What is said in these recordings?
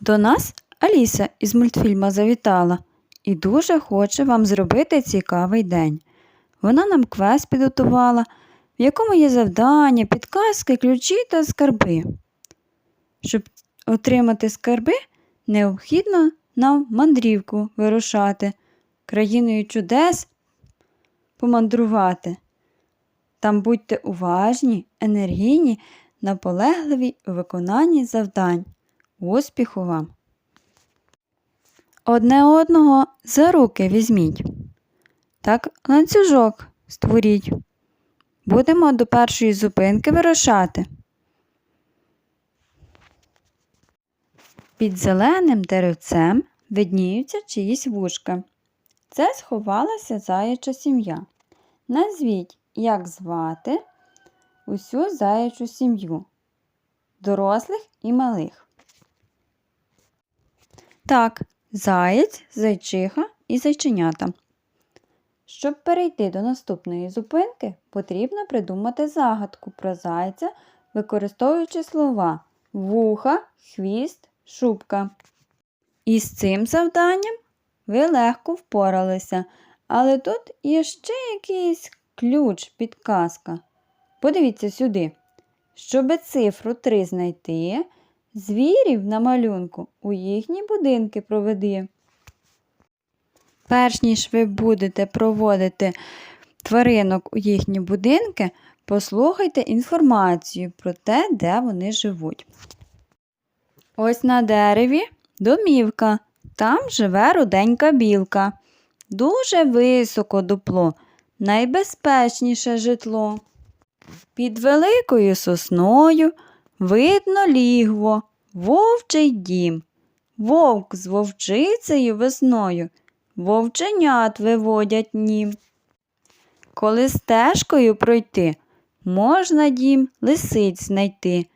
До нас Аліса із мультфільма завітала і дуже хоче вам зробити цікавий день. Вона нам квест підготувала, в якому є завдання, підказки, ключі та скарби. Щоб отримати скарби, необхідно нам мандрівку вирушати, країною чудес помандрувати. Там будьте уважні, енергійні, наполегливі у виконанні завдань. Успіху вам! Одне одного за руки візьміть. Так ланцюжок створіть. Будемо до першої зупинки вирушати. Під зеленим деревцем видніються чиїсь вушка. Це сховалася заяча сім'я. Назвіть, як звати усю заячу сім'ю, дорослих і малих. Так, заєць, зайчиха і зайченята. Щоб перейти до наступної зупинки, потрібно придумати загадку про зайця, використовуючи слова вуха, хвіст, шубка. Із цим завданням ви легко впоралися, але тут є ще якийсь ключ, підказка. Подивіться сюди. Щоб цифру 3 знайти, звірів на малюнку у їхні будинки проведи. Перш ніж ви будете проводити тваринок у їхні будинки, послухайте інформацію про те, де вони живуть. Ось на дереві домівка. Там живе руденька білка. Дуже високо дупло, найбезпечніше житло. Під великою сосною видно лігво, вовчий дім. Вовк з вовчицею весною вовченят виводять нім. Коли стежкою пройти, можна дім лисиць знайти.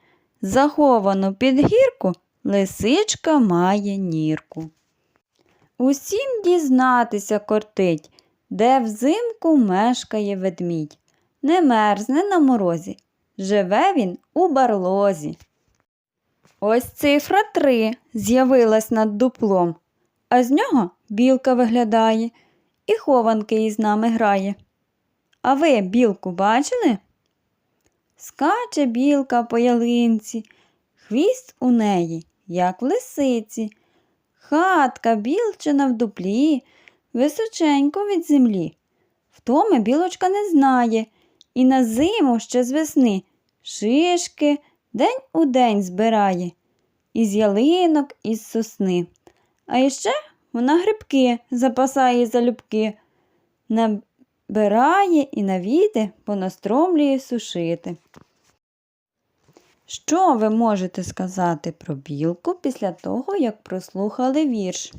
Заховану під гірку лисичка має нірку. Усім дізнатися кортить, де взимку мешкає ведмідь. Не мерзне на морозі, живе він у барлозі. Ось цифра три з'явилась над дуплом, а з нього білка виглядає і хованки із нами грає. А ви білку бачили? Скаче білка по ялинці, хвіст у неї, як в лисиці, хатка білчина в дуплі, височенько від землі. Втоми білочка не знає, і на зиму ще з весни шишки день у день збирає, із ялинок, із сосни. А іще вона грибки запасає залюбки, набирає і навіти понастромлює сушити. Що ви можете сказати про білку після того, як прослухали вірш?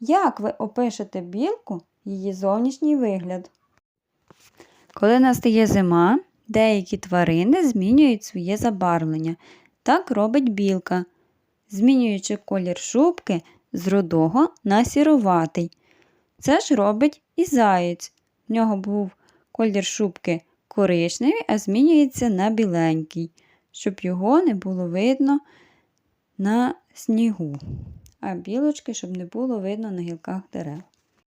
Як ви опишете білку її зовнішній вигляд? Коли настає зима, деякі тварини змінюють своє забарвлення. Так робить білка, змінюючи колір шубки з рудого на сіруватий. Це ж робить і заєць. В нього був колір шубки коричневий, а змінюється на біленький, щоб його не було видно на снігу, а білочки, щоб не було видно на гілках дерев.